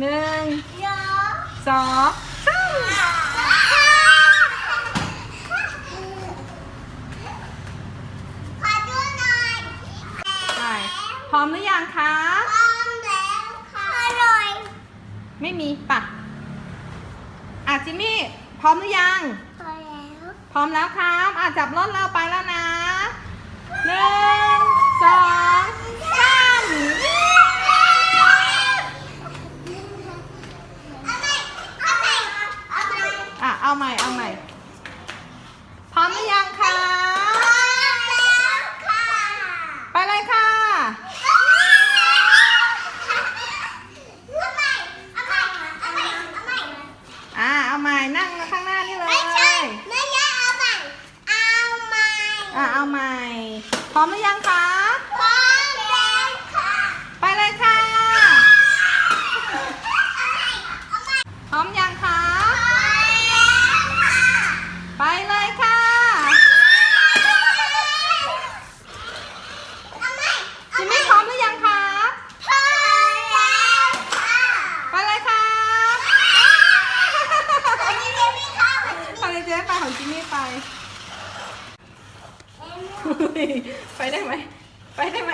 หนึ่งเยอะสองสามขอดูหน่อยไปพร้อมหรือยังคะพร้อมแล้วค่ะอร่อยไม่มีปะอะจิมมี่ พร้อมหรือยังพอแล้วพร้อมแล้วครับอะจับรถเราไปแล้วนะหนึ่งสองสาม เอาใหม่เอาใหม่เอาใหม่อะเอาใหม่ เอาใหม่ พร้อมหรือยังคะพร้อมแล้วค่ะไปเลยค่ะเอาใหม่เอาใหม่เอาใหม่เอาใหม่อะเอาใหม่ นั่งข้างหน้านี่เลยไม่ใช่ไม่ใช่เอาใหม่เอาใหม่อะเอาใหม่ พร้อมหรือยังคะ พร้อมแล้วค่ะ ไปเลยค่ะ เอาใหม่ พร้อมยังคะ พร้อมแล้วค่ะ ไปเลยค่ะ เอาใหม่ จิมมี่พร้อมหรือยังคะ พร้อมแล้วค่ะ ไปเลยค่ะ อันนี้ยังไม่เข้าอันนี้ ไป เจ๊ไปของจิมมี่ไป ไปได้ไหม ไปได้ไหม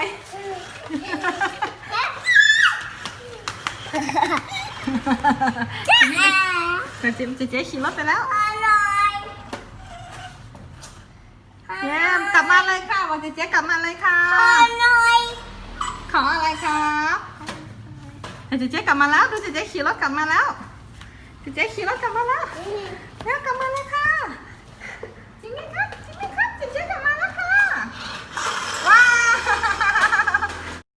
แต่จิมเจ๊ขี่รถไปแล้วอร่ยเย้กลับมาเลยค่ะบอกเจ๊กลับมาเลยค่ะอร่อยของอะไรครับเจ๊เจ๊กลับมาแล้ว ดูเจ๊เจ๊ขี่รถกลับมาแล้ว เจ๊เจ๊ขี่รถกลับมาแล้วแล้วกลับมาเลยค่ะ